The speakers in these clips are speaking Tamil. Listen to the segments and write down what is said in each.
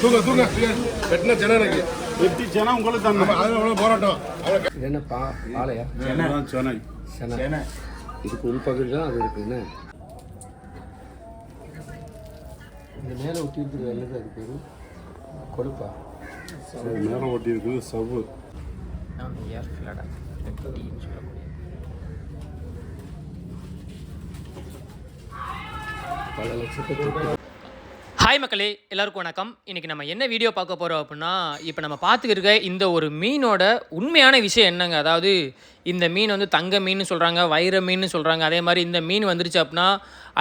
தூங்க தூங்க. வெட்டின ஜனம் எனக்கு. வெட்டி ஜன உங்களுக்கு அதனால அவ்வளவு போராட்டம். என்ன பா பாலையா? சென்னை சென இதுக்கு உள்பகுதி தான் அது இருக்கு என்ன? இந்த மேலே ஒட்டி இருக்குது என்னது அது பேர்? கொழுப்பா மேலே ஒட்டி இருக்குது சவ்வு. பல லட்சத்துக்கு ஹாய் மக்களே. எல்லாருக்கும் வணக்கம். இன்றைக்கி நம்ம என்ன வீடியோ பார்க்க போகிறோம் அப்படின்னா இப்போ நம்ம பார்த்துக்கிட்டு இருக்க இந்த ஒரு மீனோட உண்மையான விஷயம் என்னங்க? அதாவது இந்த மீன் வந்து தங்க மீன் சொல்கிறாங்க வைர மீன் சொல்கிறாங்க அதே மாதிரி இந்த மீன் வந்துருச்சு அப்படின்னா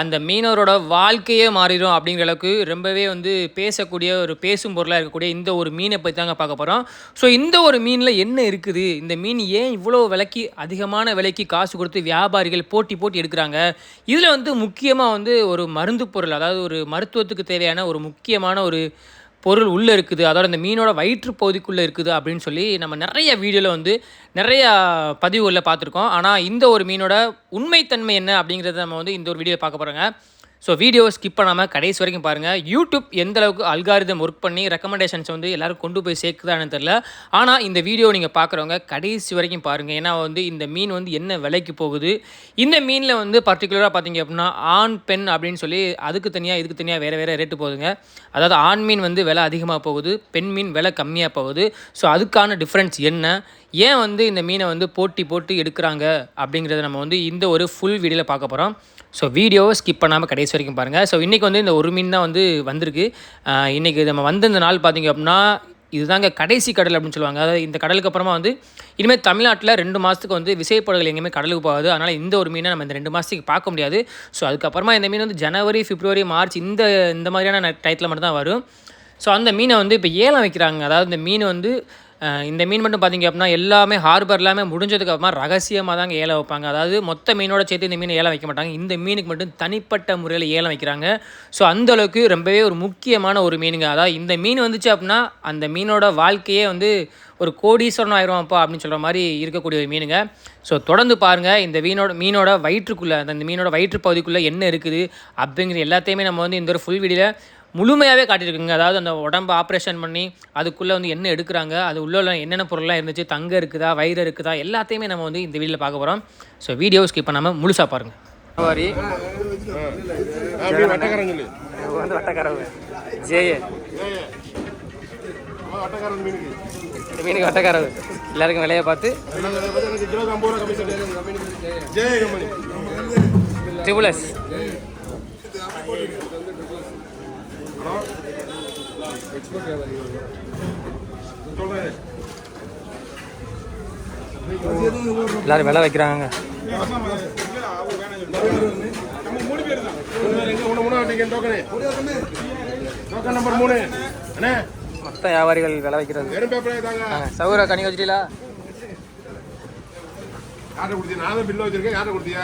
அந்த மீனவரோட வாழ்க்கையே மாறிடும் அப்படிங்கிற அளவுக்கு ரொம்பவே வந்து பேசக்கூடிய ஒரு பேசும் பொருளாக இருக்கக்கூடிய இந்த ஒரு மீனை பற்றி தாங்க பார்க்க போகிறோம் ஸோ இந்த ஒரு மீனில் என்ன இருக்குது? இந்த மீன் ஏன் இவ்வளோ விலைக்கு அதிகமான விலைக்கு காசு கொடுத்து வியாபாரிகள் போட்டி போட்டி எடுக்கிறாங்க? இதில் வந்து முக்கியமாக வந்து ஒரு மருந்து பொருள் அதாவது ஒரு மருத்துவத்துக்கு தேவையான ஒரு முக்கியமான ஒரு பொருள் உள்ளே இருக்குது அதோட இந்த மீனோட வயிற்று பகுதிக்குள்ளே இருக்குது அப்படின்னு சொல்லி நம்ம நிறைய வீடியோவில் வந்து நிறையா பதிவுகளில் பார்த்துருக்கோம். ஆனால் இந்த ஒரு மீனோட உண்மைத்தன்மை என்ன அப்படிங்கிறத நம்ம வந்து இந்த ஒரு வீடியோவில் பார்க்க போகிறோங்க ஸோ வீடியோ ஸ்கிப் பண்ணாமல் கடைசி வரைக்கும் பாருங்கள் யூடியூப் எந்த அளவுக்கு அல்காரிதம் ஒர்க் பண்ணி ரெக்கமெண்டேஷன்ஸ் வந்து எல்லாரும் கொண்டு போய் சேர்க்குதான்னு தெரில ஆனால் இந்த வீடியோ நீங்கள் பார்க்குறவங்க கடைசி வரைக்கும் பாருங்கள் ஏன்னா வந்து இந்த மீன் வந்து என்ன விலைக்கு போகுது? இந்த மீனில் வந்து பர்டிகுலராக பார்த்தீங்க அப்படின்னா ஆண் பெண் அப்படின்னு சொல்லி அதுக்கு தனியாக இதுக்கு தனியாக வேறு வேறு ரேட்டு போகுதுங்க. அதாவது ஆண் மீன் வந்து விலை அதிகமாக போகுது பெண் மீன் விலை கம்மியாக போகுது. ஸோ அதுக்கான டிஃப்ரென்ஸ் என்ன? ஏன் வந்து இந்த மீனை வந்து போட்டி போட்டு எடுக்கிறாங்க அப்படிங்கிறத நம்ம வந்து இந்த ஒரு ஃபுல் வீடியோவில் பார்க்க போகிறோம் ஸோ வீடியோவை ஸ்கிப் பண்ணாமல் கடைசி வரைக்கும் பாருங்கள் ஸோ இன்றைக்கி வந்து இந்த ஒரு மீன் தான் வந்து வந்திருக்கு. இன்றைக்கி நம்ம வந்த இந்த நாள் பார்த்தீங்க அப்படின்னா இதுதாங்க கடைசி கடல் அப்படின்னு சொல்லுவாங்க. அதாவது இந்த கடலுக்கு அப்புறமா வந்து இனிமேல் தமிழ்நாட்டில் ரெண்டு மாதத்துக்கு வந்து விசைப்படகுகள் எங்கேயுமே கடலுக்கு போகாது. அதனால் இந்த ஒரு மீனை நம்ம இந்த ரெண்டு மாதத்துக்கு பார்க்க முடியாது. ஸோ அதுக்கப்புறமா இந்த மீன் வந்து ஜனவரி பிப்ரவரி மார்ச் இந்த இந்த மாதிரியான டயத்தில் மட்டும்தான் வரும். ஸோ அந்த மீனை வந்து இப்போ ஏலம் வைக்கிறாங்க. அதாவது இந்த மீன் வந்து இந்த மீன் மட்டும் பார்த்தீங்க அப்படின்னா எல்லாமே ஹார்பர் எல்லாமே முடிஞ்சதுக்கு அப்புறமா ரகசியமாக தாங்க ஏலம் வைப்பாங்க. அதாவது மொத்த மீனோட சேர்த்து இந்த மீனை ஏலம் வைக்க மாட்டாங்க. இந்த மீனுக்கு மட்டும் தனிப்பட்ட முறையில் ஏலம் வைக்கிறாங்க. ஸோ அந்த அளவுக்கு ரொம்பவே ஒரு முக்கியமான ஒரு மீனுங்க. அதாவது இந்த மீன் வந்துச்சு அப்படின்னா அந்த மீனோட வாழ்க்கையே வந்து ஒரு கோடீஸ்வரன் ஆயிரும் அப்படின்னு சொல்கிற மாதிரி இருக்கக்கூடிய ஒரு மீனுங்க. ஸோ தொடர்ந்து பாருங்கள் இந்த மீனோட மீனோட வயிற்றுக்குள்ளே அந்த மீனோட வயிற்று பகுதிக்குள்ளே என்ன இருக்குது அப்படிங்கிற எல்லாத்தையுமே நம்ம வந்து இந்த ஒரு ஃபுல் வீடியோவில் முழுமையாகவே காட்டியிருக்குங்க. அதாவது அந்த உடம்பு ஆப்ரேஷன் பண்ணி அதுக்குள்ளே வந்து என்ன எடுக்கிறாங்க அது உள்ள என்னென்ன பொருள்லாம் இருந்துச்சு தங்கம் இருக்குதா வயிறு இருக்குதா எல்லாத்தையுமே நம்ம வந்து இந்த வீடியோவில் பார்க்க போகிறோம் ஸோ வீடியோ ஸ்கிப் பண்ணாமல் முழுசாக பாருங்கள் சவாரி. வந்து வட்டக்காரங்க வட்டக்காரன் மீனுக்கு எல்லாருக்கும் விலையை பார்த்து. அதை பத்தி எனக்கு கிலோ ஐம்பது ரூபா கம்மி சொல்லி ஜெய கம்பெனி ட்ரிபிள் எஸ் சொல்றேன். எல்லாரும் விலை வைக்கிறாங்க மொத்த வியாபாரிகள் விலை வைக்கிறது. சௌகர கனி வச்சிட்டீங்களா? யார்கிட்ட கொடுத்தியா நான் தான் பில்லு வச்சிருக்கேன். யார்கிட்ட கொடுத்தியா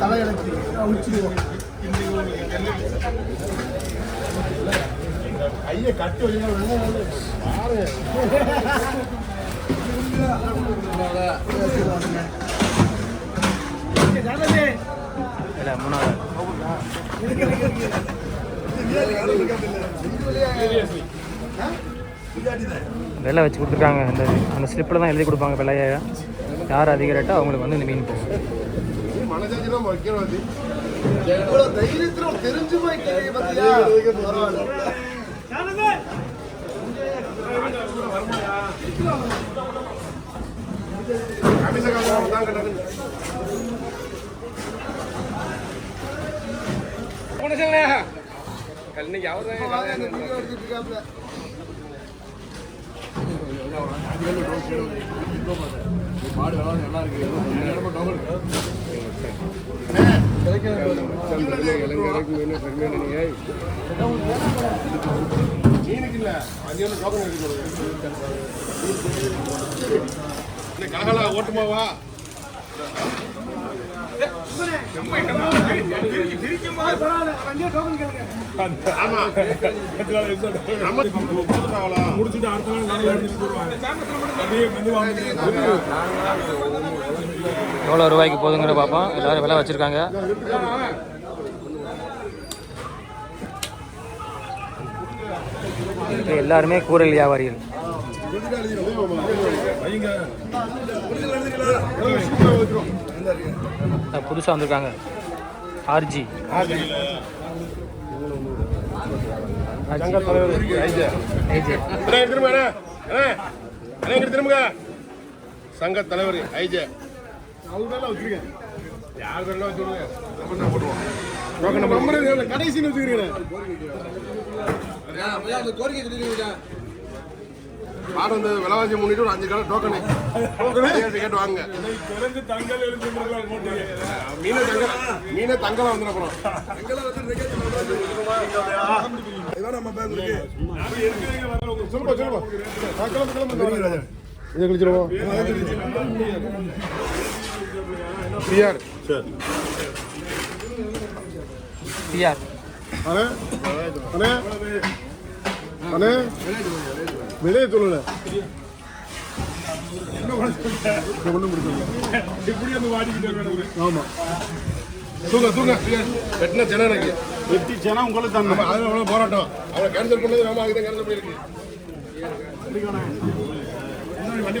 தலை எனக்கு கட்டு வச்சுங்க பாருங்க இல்லை மூணாவது. விலை வச்சு கொடுத்துருக்காங்க. அந்த அந்த ஸ்லிப்பில் தான் எழுதி கொடுப்பாங்க விலையை யார் அதிக ரேட்டோ அவங்களுக்கு வந்து இந்த மீன் போகும். மனசாட்சி கமிஷன் தான் கிடக்கு மாடு வேலை நல்லா இருக்கு மீனுக்கு இல்ல அது என்ன டோக்கன் கலகலா ஓட்டுமாவா முடிச்சுட்டு அடுத்த எவ்வளோ ரூபாய்க்கு போதுங்கிற பார்ப்போம் எல்லாரும் விலை வச்சுருக்காங்க. எல்லாருமே கூரல் வியாபாரிகள். புதுசாக வந்திருக்காங்க. ஆர்ஜி. திரும்புங்க? சங்க தலைவர் ஐஜே. யார் பேர்லாம் பாடம் வந்து விலைவாசி முன்னிட்டு ஒரு அஞ்சு கடை டோக்கனு டோக்கனு கேட்டு வாங்க மீனை தங்க மீனை தங்கலாம் வந்துடும் அப்புறம் சொல்லுப்பா சொல்லுப்பா. நான் கிளம்பு கிளம்பு ராஜா இதை கழிச்சிருவோம். பிஆர். பிஆர். அண்ணே அண்ணே அண்ணே. விலையை சொல்லல ஒன்றும் ஆமா தூங்க தூங்க வெட்டின ஜனம் எனக்கு வெட்டி சேனா உங்களுக்கு தான் அதில் அவ்வளோ போராட்டம் அவளை கேன்சல் பண்ணது நம்ம அதுதான் கேன்சல் பண்ணியிருக்கு வண்டி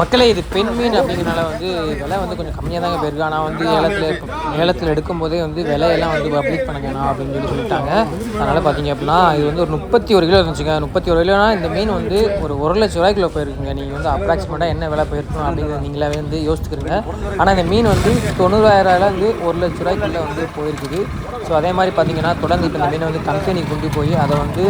மக்களே இது பெண் மீன் அப்படிங்கிறனால வந்து விலை வந்து கொஞ்சம் கம்மியாக தாங்க போயிருக்கு. ஆனால் வந்து ஏலத்தில் ஏலத்தில் எடுக்கும்போதே வந்து விலையெல்லாம் வந்து பப்ளிக் பண்ண வேணாம் அப்படின்னு சொல்லி சொல்லிட்டாங்க. அதனால் பார்த்தீங்க அப்படின்னா இது வந்து ஒரு முப்பத்தி ஒரு கிலோ இருந்துச்சுங்க. முப்பத்தி ஒரு கிலோனா இந்த மீன் வந்து ஒரு ஒரு லட்ச ரூபாய் கிலோ போயிருக்குங்க. நீங்கள் வந்து அப்ராக்சிமேட்டாக என்ன விலை போயிருக்கணும் அப்படிங்கிறத நீங்களாவே வந்து யோசிச்சுக்கிறீங்க. ஆனால் இந்த மீன் வந்து தொண்ணூறாயிரம்லேருந்து ஒரு லட்ச ரூபாய்க்குள்ளே வந்து போயிருக்குது. ஸோ அதே மாதிரி பார்த்தீங்கன்னா தொடர்ந்து இப்போ இந்த மீனை வந்து கம்பெனி கொண்டு போய் அதை வந்து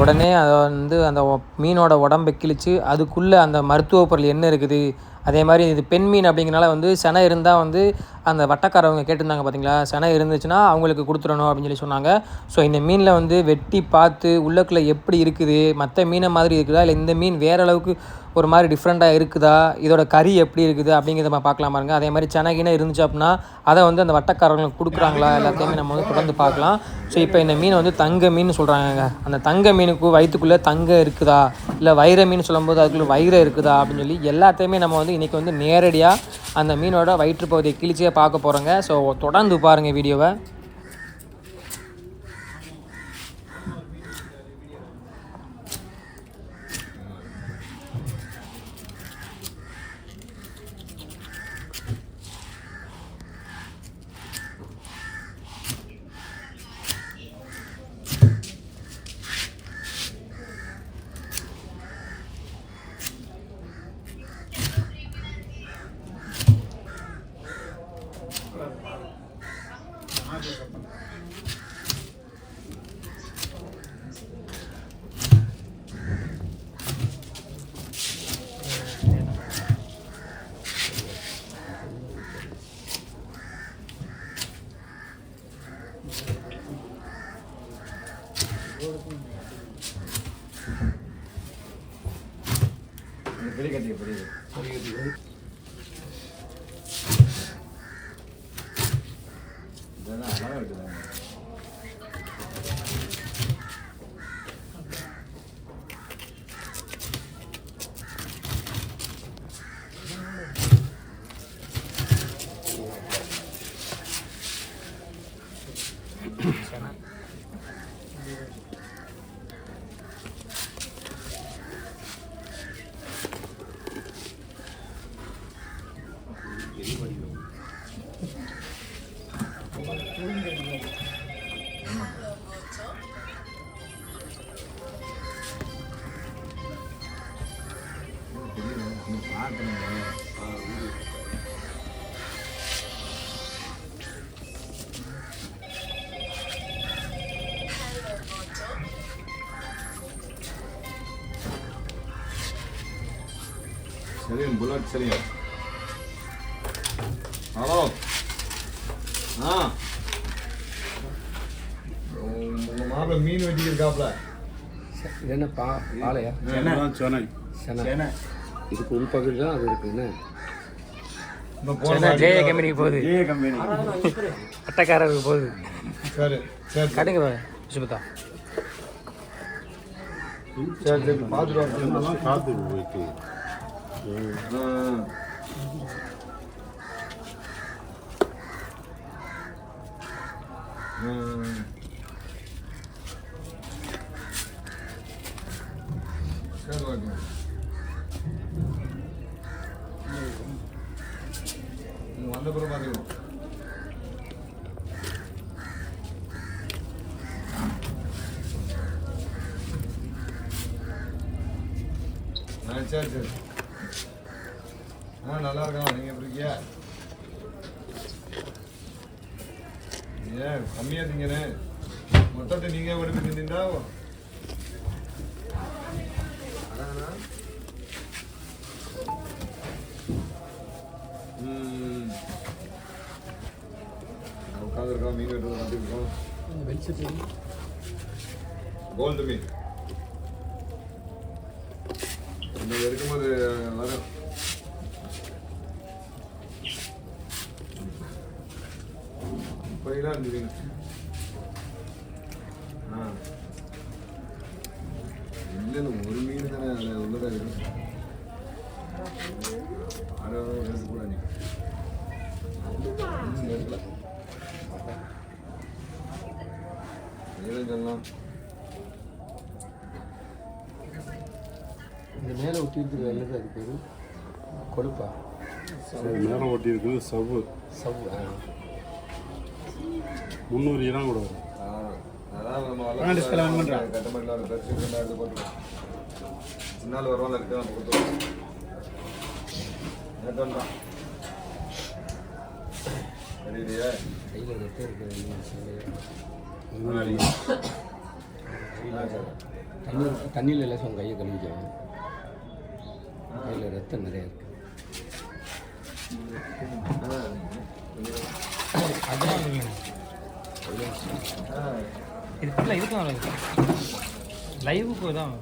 உடனே அதை வந்து அந்த மீனோட உடம்பை கிழித்து அதுக்குள்ளே அந்த மருத்துவ பொருள் என்ன இருக்குது? அதே மாதிரி இது பெண் மீன் அப்படிங்கிறனால வந்து செனை இருந்தால் வந்து அந்த வட்டக்காரவங்க கேட்டிருந்தாங்க பார்த்தீங்களா செனை இருந்துச்சுன்னா அவங்களுக்கு கொடுத்துடணும் அப்படின்னு சொல்லி சொன்னாங்க. ஸோ இந்த மீனில் வந்து வெட்டி பார்த்து உள்ளக்குள்ளே எப்படி இருக்குது? மற்ற மீனை மாதிரி இருக்குதா? இல்லை இந்த மீன் வேற அளவுக்கு ஒரு மாதிரி டிஃப்ரெண்ட்டாக இருக்குதா? இதோட கறி எப்படி இருக்குது? அப்படிங்கிறத நம்ம பார்க்கலாம் பாருங்கள் அதே மாதிரி செனகின இருந்துச்சு அப்படின்னா அதை வந்து அந்த வட்டக்காரங்களுக்கு கொடுக்குறாங்களா? எல்லாத்தையுமே நம்ம வந்து தொடர்ந்து பார்க்கலாம். ஸோ இப்போ இந்த மீன் வந்து தங்க மீன் சொல்கிறாங்க அந்த தங்க மீனுக்கு வயிற்றுக்குள்ளே தங்கம் இருக்குதா? இல்லை வைர மீன் சொல்லும்போது அதுக்குள்ளே வைரம் இருக்குதா? அப்படின்னு சொல்லி எல்லாத்தையுமே நம்ம வந்து இன்றைக்கி வந்து நேரடியாக அந்த மீனோட வயிற்று பகுதியை கிழிச்சே பார்க்க போகிறோங்க ஸோ தொடர்ந்து பாருங்கள் வீடியோவை. பெரிய கட்டிக்க பெரிய பெரிய இதெல்லாம் அழகாக இருக்குதாங்க சரிங்க புல்லட் சரிங்க ஹலோ. ஆ. உங்கள் மாப்பிள்ள மீன் வெட்டி இருக்காப்ல இது என்ன பா பாலையா? சென்னை. சென இதுக்கு உள்பகுதி தான் அது இருக்கு என்ன? ஜெய கம்பெனிக்கு போகுது. ஏ கம்பெனி. அட்டைக்காரருக்கு போகுது. சரி சரி. கட்டுங்க சுபதா சரி சரி பார்த்துட்டு வரேன் இதெல்லாம் காத்து போயிட்டு சரி ஓகே நீங்க வந்த பிறகு பார்த்துக்கணும் ஆ சரி சரி ஆ நல்லா இருக்கலாம் நீங்கள் எப்படி இருக்கியா ஏன் கம்மியாக திங்கண்ணே மொத்தத்தை நீங்கள் எடுத்து தின்னா உட்காந்துருக்கோம் மீன் வெட்டுறது பார்த்துருக்கோம் கோல்டு மீன். இருக்கும்போது வரும் இப்படிலாம் இருந்து மீன் ஆ இல்லை இல்லை ஒரு மீன் தானே அதில் உள்ளதாக இருக்கு சொல்லலாம் இந்த மேலே ஒட்டி இருக்கிறது என்னது அது பேர்? கொழுப்பா. மேலே ஒட்டி இருக்குது சவ்வு. சவ் முந்நூறு இடம் கூட வரும். ஆ, அதான் நம்ம வளர்த்து கட்டமைப்பில் ஒரு பெருசு ரெண்டாயிரத்து போட்டுருக்கோம் சின்னால் வருவாங்க இருக்கு நம்ம கொடுத்துருவோம். கையில் ரத்தம் இருக்குது தண்ணியில் எல்லாம் உங்கள் கையை கழுவிக்க கையில் ரத்தம் நிறையா இருக்கு. அதுதான் இது ஃபுல்லாக இதுக்கும் லைவுக்கு தான்.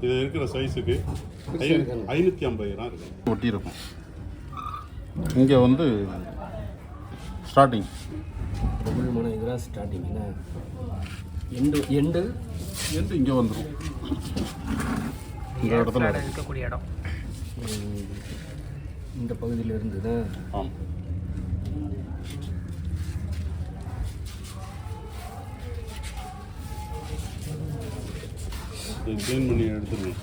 இது இருக்கிற சைஸுக்கு ஐநூற்றி ஐம்பது இடம் இருக்கு. ஒட்டியிருக்கும். இங்கே வந்து ஸ்டார்டிங் பிரபலமான இதுதான் ஸ்டார்டிங் என்ன எண்டு எண்டு எண்டு இங்கே வந்துடும் இந்த இடத்துல. இருக்கக்கூடிய இடம். இந்த பகுதியில் இருந்து தான் ஆமாம் க்ளீன் பண்ணி எடுத்துருங்க.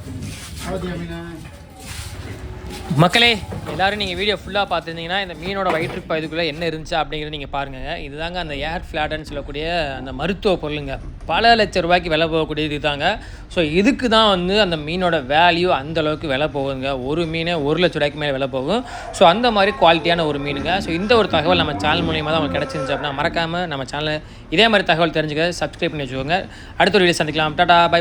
மக்களே எல்லோரும் நீங்கள் வீடியோ ஃபுல்லாக பார்த்துருந்தீங்கன்னா இந்த மீனோட வயிற்றுப்பா இதுக்குள்ளே என்ன இருந்துச்சு அப்படிங்கிறத நீங்கள் பாருங்கள் இதுதாங்க அந்த ஏர் ஃப்ளாட்டன்னு சொல்லக்கூடிய அந்த மருத்துவ பொருளுங்க. பல லட்ச ரூபாய்க்கு விலை போகக்கூடியது இதுதாங்க. ஸோ இதுக்கு தான் வந்து அந்த மீனோட வேல்யூ அந்த அளவுக்கு விலை போகுங்க ஒரு மீனே ஒரு லட்ச ரூபாய்க்கு மேலே விலை போகும். ஸோ அந்த மாதிரி குவாலிட்டியான ஒரு மீனுங்க. ஸோ இந்த ஒரு தகவல் நம்ம சேனல் மூலியமாக தான் உங்களுக்கு கிடச்சிருந்துச்சு அப்படின்னா மறக்காமல் நம்ம சேனலை இதே மாதிரி தகவல் தெரிஞ்சுக்க சப்ஸ்கிரைப் பண்ணி வச்சுக்கோங்க. அடுத்த ஒரு வீடியோ சந்திக்கலாம். Tata bye